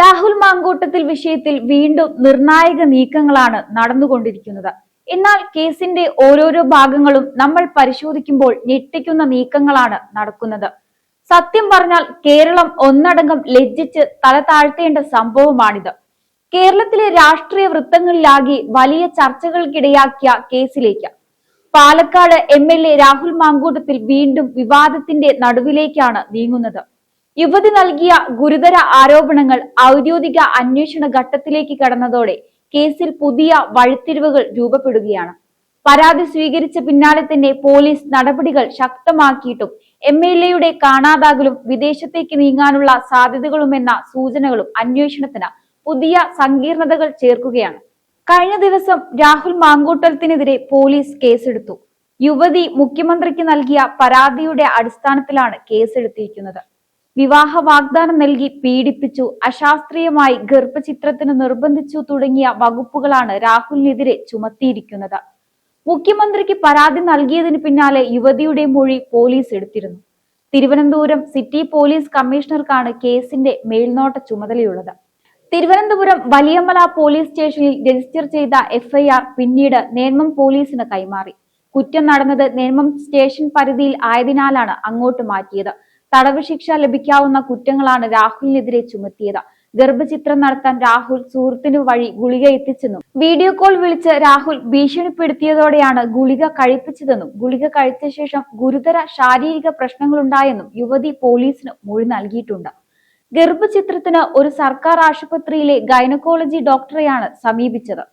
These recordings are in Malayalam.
രാഹുൽ മാങ്കൂട്ടത്തിൽ വിഷയത്തിൽ വീണ്ടും നിർണായക നീക്കങ്ങളാണ് നടന്നുകൊണ്ടിരിക്കുന്നത്. എന്നാൽ കേസിന്റെ ഓരോരോ ഭാഗങ്ങളും നമ്മൾ പരിശോധിക്കുമ്പോൾ ഞെട്ടിക്കുന്ന നീക്കങ്ങളാണ് നടക്കുന്നത്. സത്യം പറഞ്ഞാൽ കേരളം ഒന്നടങ്കം ലജ്ജിച്ച് തല താഴ്ത്തേണ്ട സംഭവമാണിത്. കേരളത്തിലെ രാഷ്ട്രീയ വൃത്തങ്ങളിലാകെ വലിയ ചർച്ചകൾക്കിടയാക്കിയ കേസിലേക്ക്. Palakkad M L A Rahul Mankoottathil വീണ്ടും വിവാദത്തിന്റെ നടുവിലേക്കാണ് നീങ്ങുന്നത്. യുവതി നൽകിയ ഗുരുതര ആരോപണങ്ങൾ ഔദ്യോഗിക അന്വേഷണ ഘട്ടത്തിലേക്ക് കടന്നതോടെ കേസിൽ പുതിയ വഴിത്തിരിവുകൾ രൂപപ്പെടുകയാണ്. പരാതി സ്വീകരിച്ച പിന്നാലെ തന്നെ പോലീസ് നടപടികൾ ശക്തമാക്കിയിട്ടും എം എൽ എയുടെ കാണാതാകലും വിദേശത്തേക്ക് നീങ്ങാനുള്ള സാധ്യതകളുമെന്ന സൂചനകളും അന്വേഷണത്തിന് പുതിയ സങ്കീർണതകൾ ചേർക്കുകയാണ്. കഴിഞ്ഞ ദിവസം രാഹുൽ മാങ്കൂട്ടത്തിനെതിരെ പോലീസ് കേസെടുത്തു. യുവതി മുഖ്യമന്ത്രിക്ക് നൽകിയ പരാതിയുടെ അടിസ്ഥാനത്തിലാണ് കേസെടുത്തിരിക്കുന്നത്. വിവാഹ വാഗ്ദാനം നൽകി പീഡിപ്പിച്ചു അശാസ്ത്രീയമായി ഗർഭചിത്രത്തിന് നിർബന്ധിച്ചു തുടങ്ങിയ വകുപ്പുകളാണ് രാഹുലിനെതിരെ ചുമത്തിയിരിക്കുന്നത്. മുഖ്യമന്ത്രിക്ക് പരാതി നൽകിയതിന് പിന്നാലെ യുവതിയുടെ മൊഴി പോലീസ് എടുത്തിരുന്നു. തിരുവനന്തപുരം സിറ്റി പോലീസ് കമ്മീഷണർക്കാണ് കേസിന്റെ മേൽനോട്ട ചുമതലയുള്ളത്. തിരുവനന്തപുരം വലിയമല പോലീസ് സ്റ്റേഷനിൽ രജിസ്റ്റർ ചെയ്ത എഫ്ഐആർ പിന്നീട് നേമം പോലീസിന് കൈമാറി. കുറ്റം നടന്നത് നേമം സ്റ്റേഷൻ പരിധിയിൽ ആയതിനാലാണ് അങ്ങോട്ട് മാറ്റിയത്. തടവ് ശിക്ഷ ലഭിക്കാവുന്ന കുറ്റങ്ങളാണ് രാഹുലിനെതിരെ ചുമത്തിയത്. ഗർഭചിത്രം നടത്താൻ രാഹുൽ സുഹൃത്തിനു വഴി ഗുളിക എത്തിച്ചെന്നും വീഡിയോ കോൾ വിളിച്ച് രാഹുൽ ഭീഷണിപ്പെടുത്തിയതോടെയാണ് ഗുളിക കഴിപ്പിച്ചതെന്നും ഗുളിക കഴിച്ച ശേഷം ഗുരുതര ശാരീരിക പ്രശ്നങ്ങളുണ്ടായെന്നും യുവതി പോലീസിന് മൊഴി നൽകിയിട്ടുണ്ട്. ഗർഭചിത്രത്തിന് ഒരു സർക്കാർ ആശുപത്രിയിലെ ഗൈനക്കോളജി ഡോക്ടറെയാണ് സമീപിച്ചത്.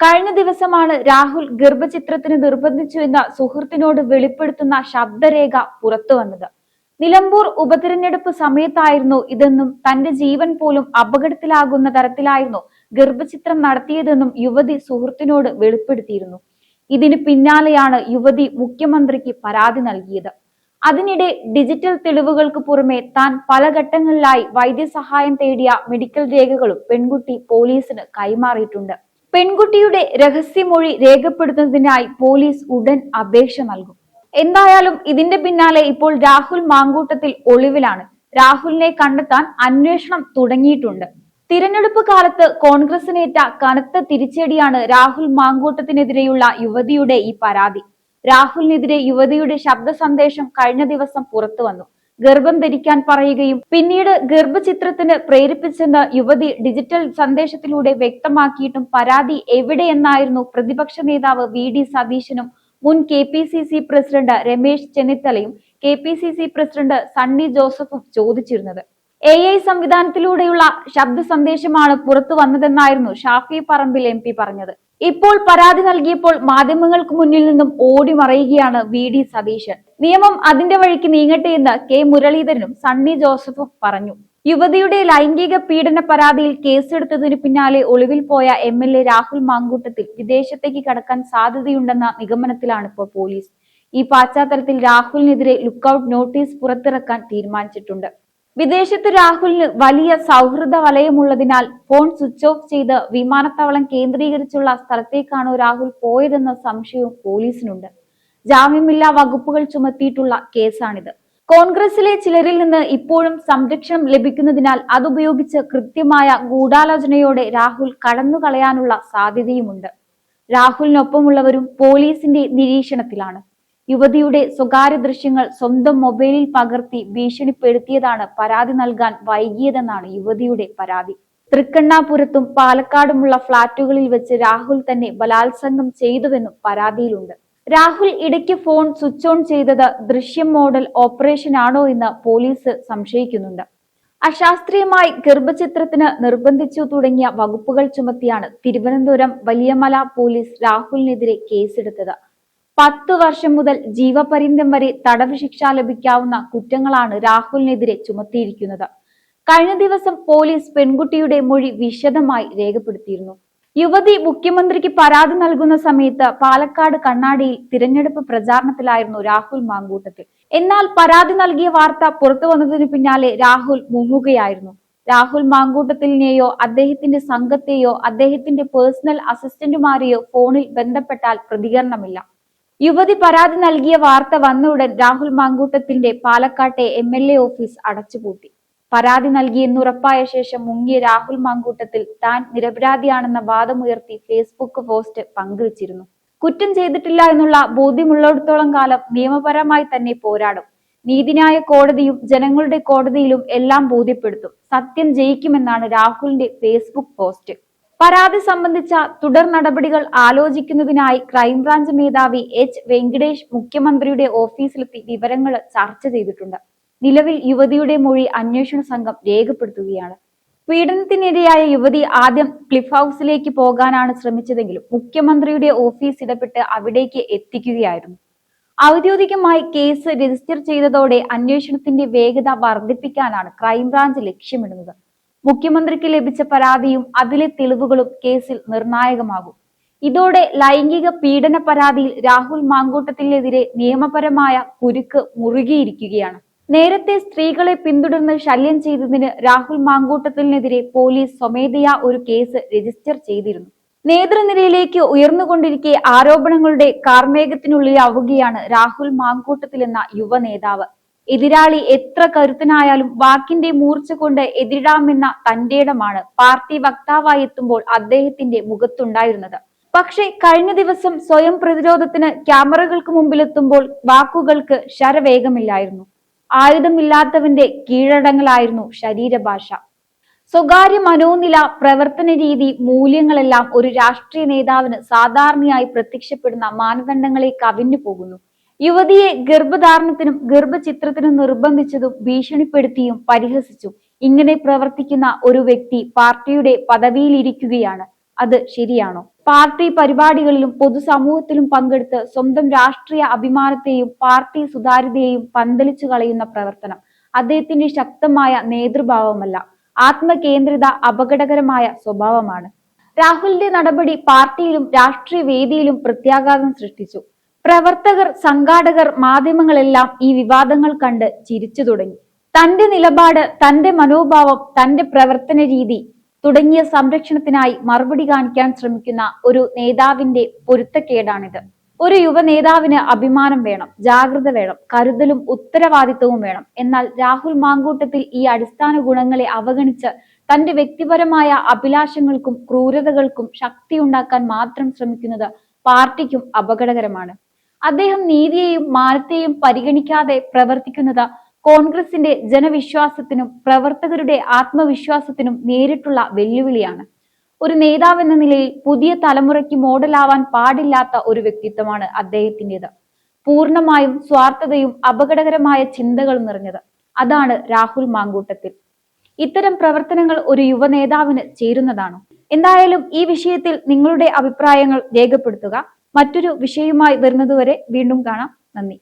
കഴിഞ്ഞ ദിവസമാണ് രാഹുൽ ഗർഭചിത്രത്തിന് നിർബന്ധിച്ചു എന്ന സുഹൃത്തിനോട് വെളിപ്പെടുത്തുന്ന ശബ്ദരേഖ പുറത്തു വന്നത് നിലമ്പൂർ ഉപതിരഞ്ഞെടുപ്പ് സമയത്തായിരുന്നു ഇതെന്നും തന്റെ ജീവൻ പോലും അപകടത്തിലാകുന്ന തരത്തിലായിരുന്നു ഗർഭചിത്രം നടത്തിയതെന്നും യുവതി സുഹൃത്തിനോട് വെളിപ്പെടുത്തിയിരുന്നു. ഇതിന് പിന്നാലെയാണ് യുവതി മുഖ്യമന്ത്രിക്ക് പരാതി നൽകിയത്. അതിനിടെ ഡിജിറ്റൽ തെളിവുകൾക്ക് പുറമെ താൻ പല ഘട്ടങ്ങളിലായി വൈദ്യസഹായം തേടിയ മെഡിക്കൽ രേഖകളും പെൺകുട്ടി പോലീസിന് കൈമാറിയിട്ടുണ്ട്. പെൺകുട്ടിയുടെ രഹസ്യമൊഴി രേഖപ്പെടുത്തുന്നതിനായി പോലീസ് ഉടൻ അപേക്ഷ നൽകും. എന്തായാലും ഇതിന്റെ പിന്നാലെ ഇപ്പോൾ രാഹുൽ മാങ്കൂട്ടത്തിൽ ഒളിവിലാണ്. രാഹുലിനെ കണ്ടെത്താൻ അന്വേഷണം തുടങ്ങിയിട്ടുണ്ട്. തിരഞ്ഞെടുപ്പ് കാലത്ത് കോൺഗ്രസിനേറ്റ കനത്ത തിരിച്ചടിയാണ് രാഹുൽ മാങ്കൂട്ടത്തിനെതിരെയുള്ള യുവതിയുടെ ഈ പരാതി. രാഹുലിനെതിരെ യുവതിയുടെ ശബ്ദ സന്ദേശം കഴിഞ്ഞ ദിവസം പുറത്തു വന്നു. ഗർഭം ധരിക്കാൻ പറയുകയും പിന്നീട് ഗർഭചിത്രത്തിന് പ്രേരിപ്പിച്ചെന്ന് യുവതി ഡിജിറ്റൽ സന്ദേശത്തിലൂടെ വ്യക്തമാക്കിയിട്ടും പരാതി എവിടെയെന്നായിരുന്നു പ്രതിപക്ഷ നേതാവ് വി ഡി സതീശനും മുൻ K P C C president Ramesh ചെന്നിത്തലയും K P C C president Sunny ജോസഫും ചോദിച്ചിരുന്നത്. എ ഐ സംവിധാനത്തിലൂടെയുള്ള ശബ്ദ സന്ദേശമാണ് പുറത്തു വന്നതെന്നായിരുന്നു ഷാഫി പറമ്പിൽ എം പി പറഞ്ഞത്. ഇപ്പോൾ പരാതി നൽകിയപ്പോൾ മാധ്യമങ്ങൾക്ക് മുന്നിൽ നിന്നും ഓടി മറയുകയാണ് വി ഡി സതീശൻ. നിയമം അതിന്റെ വഴിക്ക് നീങ്ങട്ടെ എന്ന് കെ മുരളീധരനും സണ്ണി ജോസഫും പറഞ്ഞു. യുവതിയുടെ ലൈംഗിക പീഡന പരാതിയിൽ കേസെടുത്തതിനു പിന്നാലെ ഒളിവിൽ പോയ M L A Rahul Mankoottathil വിദേശത്തേക്ക് കടക്കാൻ സാധ്യതയുണ്ടെന്ന നിഗമനത്തിലാണ് ഇപ്പോൾ പോലീസ്. ഈ പശ്ചാത്തലത്തിൽ രാഹുലിനെതിരെ ലുക്കൌട്ട് നോട്ടീസ് പുറത്തിറക്കാൻ തീരുമാനിച്ചിട്ടുണ്ട്. വിദേശത്ത് രാഹുലിന് വലിയ സൗഹൃദ വലയമുള്ളതിനാൽ ഫോൺ സ്വിച്ച് ഓഫ് ചെയ്ത് വിമാനത്താവളം കേന്ദ്രീകരിച്ചുള്ള സ്ഥലത്തേക്കാണോ രാഹുൽ പോയതെന്ന സംശയവും പോലീസിനുണ്ട്. ജാമ്യമില്ലാ വകുപ്പുകൾ ചുമത്തിയിട്ടുള്ള കേസാണിത്. കോൺഗ്രസിലെ ചിലരിൽ നിന്ന് ഇപ്പോഴും സംരക്ഷണം ലഭിക്കുന്നതിനാൽ അതുപയോഗിച്ച് കൃത്യമായ ഗൂഢാലോചനയോടെ രാഹുൽ കടന്നുകളയാനുള്ള സാധ്യതയുമുണ്ട്. രാഹുലിനൊപ്പമുള്ളവരും പോലീസിന്റെ നിരീക്ഷണത്തിലാണ്. യുവതിയുടെ സ്വകാര്യ ദൃശ്യങ്ങൾ സ്വന്തം മൊബൈലിൽ പകർത്തി ഭീഷണിപ്പെടുത്തിയതാണ് പരാതി നൽകാൻ വൈകിയതെന്നാണ് യുവതിയുടെ പരാതി. തൃക്കണ്ണാപുരത്തും പാലക്കാടുമുള്ള ഫ്ളാറ്റുകളിൽ വെച്ച് രാഹുൽ തന്നെ ബലാത്സംഗം ചെയ്തുവെന്നും പരാതിയിലുണ്ട്. രാഹുൽ ഇടയ്ക്ക് ഫോൺ സ്വിച്ച് ഓൺ ചെയ്തത് ദൃശ്യം മോഡൽ ഓപ്പറേഷൻ ആണോ എന്ന് പോലീസ് സംശയിക്കുന്നുണ്ട്. അശാസ്ത്രീയമായി ഗർഭചിത്രത്തിന് നിർബന്ധിച്ചു തുടങ്ങിയ വകുപ്പുകൾ ചുമത്തിയാണ് തിരുവനന്തപുരം വലിയമല പോലീസ് രാഹുലിനെതിരെ കേസെടുത്തത്. പത്ത് വർഷം മുതൽ ജീവപര്യന്തം വരെ തടവ് ശിക്ഷ ലഭിക്കാവുന്ന കുറ്റങ്ങളാണ് രാഹുലിനെതിരെ ചുമത്തിയിരിക്കുന്നത്. കഴിഞ്ഞ ദിവസം പോലീസ് പെൺകുട്ടിയുടെ മൊഴി വിശദമായി രേഖപ്പെടുത്തിയിരുന്നു. യുവതി മുഖ്യമന്ത്രിക്ക് പരാതി നൽകുന്ന സമയത്ത് പാലക്കാട് കണ്ണാടിയിൽ തിരഞ്ഞെടുപ്പ് പ്രചാരണത്തിലായിരുന്നു രാഹുൽ മാങ്കൂട്ടത്തിൽ. എന്നാൽ പരാതി നൽകിയ വാർത്ത പുറത്തു വന്നതിന് പിന്നാലെ രാഹുൽ മുങ്ങുകയായിരുന്നു. രാഹുൽ മാങ്കൂട്ടത്തിലിനെയോ അദ്ദേഹത്തിന്റെ സംഘത്തെയോ അദ്ദേഹത്തിന്റെ പേഴ്സണൽ അസിസ്റ്റന്റുമാരെയോ ഫോണിൽ ബന്ധപ്പെട്ടാൽ പ്രതികരണമില്ല. യുവതി പരാതി നൽകിയ വാർത്ത വന്ന ഉടൻ രാഹുൽ മാങ്കൂട്ടത്തിന്റെ പാലക്കാട്ടെ എ ഓഫീസ് അടച്ചുപൂട്ടി. പരാതി നൽകിയെന്നുറപ്പായ ശേഷം മുങ്ങിയ രാഹുൽ മാങ്കൂട്ടത്തിൽ താൻ നിരപരാധിയാണെന്ന വാദമുയർത്തി ഫേസ്ബുക്ക് പോസ്റ്റ് പങ്കുവച്ചിരുന്നു. കുറ്റം ചെയ്തിട്ടില്ല എന്നുള്ള ബോധ്യമുള്ളിടത്തോളം കാലം നിയമപരമായി തന്നെ പോരാടും. നീതിന്യായ കോടതിയും ജനങ്ങളുടെ കോടതിയിലും എല്ലാം ബോധ്യപ്പെടുത്തും. സത്യം ജയിക്കുമെന്നാണ് രാഹുലിന്റെ ഫേസ്ബുക്ക് പോസ്റ്റ്. പരാതി സംബന്ധിച്ച തുടർ നടപടികൾ ആലോചിക്കുന്നതിനായി ക്രൈംബ്രാഞ്ച് മേധാവി എച്ച് വെങ്കടേഷ് മുഖ്യമന്ത്രിയുടെ ഓഫീസിലെത്തി വിവരങ്ങൾ ചർച്ച ചെയ്തിട്ടുണ്ട്. നിലവിൽ യുവതിയുടെ മൊഴി അന്വേഷണ സംഘം രേഖപ്പെടുത്തുകയാണ്. പീഡനത്തിനിരയായ യുവതി ആദ്യം ക്ലിഫ് ഹൗസിലേക്ക് പോകാനാണ് ശ്രമിച്ചതെങ്കിലും മുഖ്യമന്ത്രിയുടെ ഓഫീസ് ഇടപെട്ട് അവിടേക്ക് എത്തിക്കുകയായിരുന്നു. ഔദ്യോഗികമായി കേസ് രജിസ്റ്റർ ചെയ്തതോടെ അന്വേഷണത്തിന്റെ വേഗത വർദ്ധിപ്പിക്കാനാണ് ക്രൈംബ്രാഞ്ച് ലക്ഷ്യമിടുന്നത്. മുഖ്യമന്ത്രിക്ക് ലഭിച്ച പരാതിയും അതിലെ തെളിവുകളും കേസിൽ നിർണായകമാകും. ഇതോടെ ലൈംഗിക പീഡന പരാതിയിൽ രാഹുൽ മാങ്കൂട്ടത്തിനെതിരെ നിയമപരമായ കുരുക്ക് മുറുകിയിരിക്കുകയാണ്. നേരത്തെ സ്ത്രീകളെ പിന്തുടർന്ന് ശല്യം ചെയ്തതിന് രാഹുൽ മാങ്കൂട്ടത്തിനെതിരെ പോലീസ് സ്വമേധയാ ഒരു കേസ് രജിസ്റ്റർ ചെയ്തിരുന്നു. നേതൃനിരയിലേക്ക് ഉയർന്നുകൊണ്ടിരിക്കെ ആരോപണങ്ങളുടെ കാർമേഘത്തിനുള്ളിലാവുകയാണ് രാഹുൽ മാങ്കൂട്ടത്തിൽ എന്ന യുവ നേതാവ്. എതിരാളി എത്ര കരുത്തനായാലും വാക്കിന്റെ മൂർച്ച കൊണ്ട് എതിരിടാമെന്ന തന്റേടമാണ് പാർട്ടി വക്താവായി എത്തുമ്പോൾ അദ്ദേഹത്തിന്റെ മുഖത്തുണ്ടായിരുന്നത്. പക്ഷേ കഴിഞ്ഞ ദിവസം സ്വയം പ്രതിരോധത്തിന് ക്യാമറകൾക്ക് മുമ്പിലെത്തുമ്പോൾ വാക്കുകൾക്ക് ശരവേഗമില്ലായിരുന്നു. ആയുധമില്ലാത്തവന്റെ കീഴടങ്ങലായിരുന്നു ശരീരഭാഷ. സ്വകാര്യ മനോനില പ്രവർത്തന രീതി മൂല്യങ്ങളെല്ലാം ഒരു രാഷ്ട്രീയ നേതാവിന് സാധാരണയായി പ്രത്യക്ഷപ്പെടുന്ന മാനദണ്ഡങ്ങളെ കവിഞ്ഞു പോകുന്നു. യുവതിയെ ഗർഭധാരണത്തിനും ഗർഭചിത്രത്തിനും നിർബന്ധിച്ചതും ഭീഷണിപ്പെടുത്തിയും പരിഹസിച്ചു. ഇങ്ങനെ പ്രവർത്തിക്കുന്ന ഒരു വ്യക്തി പാർട്ടിയുടെ പദവിയിലിരിക്കുകയാണ്. അത് ശരിയാണോ? പാർട്ടി പരിപാടികളിലും പൊതുസമൂഹത്തിലും പങ്കെടുത്ത് സ്വന്തം രാഷ്ട്രീയ അഭിമാനത്തെയും പാർട്ടി സുതാര്യതയെയും പന്തലിച്ചു കളയുന്ന പ്രവർത്തനം അദ്ദേഹത്തിന്റെ ശക്തമായ നേതൃഭാവമല്ല ആത്മകേന്ദ്രിത അപകടകരമായ സ്വഭാവമാണ്. രാഹുലിന്റെ നടപടി പാർട്ടിയിലും രാഷ്ട്രീയ വേദിയിലും പ്രത്യാഘാതം സൃഷ്ടിച്ചു. പ്രവർത്തകർ സംഘാടകർ മാധ്യമങ്ങളെല്ലാം ഈ വിവാദങ്ങൾ കണ്ട് ചിരിച്ചു തുടങ്ങി. തന്റെ നിലപാട് തന്റെ മനോഭാവം തന്റെ പ്രവർത്തന രീതി തുടങ്ങിയ സംരക്ഷണത്തിനായി മറുപടി കാണിക്കാൻ ശ്രമിക്കുന്ന ഒരു നേതാവിന്റെ പൊരുത്തക്കേടാണിത്. ഒരു യുവ നേതാവിന് അഭിമാനം വേണം ജാഗ്രത വേണം കരുതലും ഉത്തരവാദിത്വവും വേണം. എന്നാൽ രാഹുൽ മാങ്കൂട്ടത്തിൽ ഈ അടിസ്ഥാന ഗുണങ്ങളെ അവഗണിച്ച് തന്റെ വ്യക്തിപരമായ അഭിലാഷങ്ങൾക്കും ക്രൂരതകൾക്കും ശക്തി ഉണ്ടാക്കാൻ മാത്രം ശ്രമിക്കുന്നത് പാർട്ടിക്കും അപകടകരമാണ്. അദ്ദേഹം നീതിയെയും മാനത്തെയും പരിഗണിക്കാതെ പ്രവർത്തിക്കുന്നത് കോൺഗ്രസിന്റെ ജനവിശ്വാസത്തിനും പ്രവർത്തകരുടെ ആത്മവിശ്വാസത്തിനും നേരിട്ടുള്ള വെല്ലുവിളിയാണ്. ഒരു നേതാവെന്ന നിലയിൽ പുതിയ തലമുറയ്ക്ക് മോഡലാവാൻ പാടില്ലാത്ത ഒരു വ്യക്തിത്വമാണ് അദ്ദേഹത്തിന്റെത്. പൂർണമായും സ്വാർത്ഥതയും അപകടകരമായ ചിന്തകളും നിറഞ്ഞത് അതാണ് രാഹുൽ മാങ്കൂട്ടത്തിൽ. ഇത്തരം പ്രവർത്തനങ്ങൾ ഒരു യുവ നേതാവിന് ചേരുന്നതാണോ? എന്തായാലും ഈ വിഷയത്തിൽ നിങ്ങളുടെ അഭിപ്രായങ്ങൾ രേഖപ്പെടുത്തുക. മറ്റൊരു വിഷയവുമായി വരുന്നതുവരെ വീണ്ടും കാണാം. നന്ദി.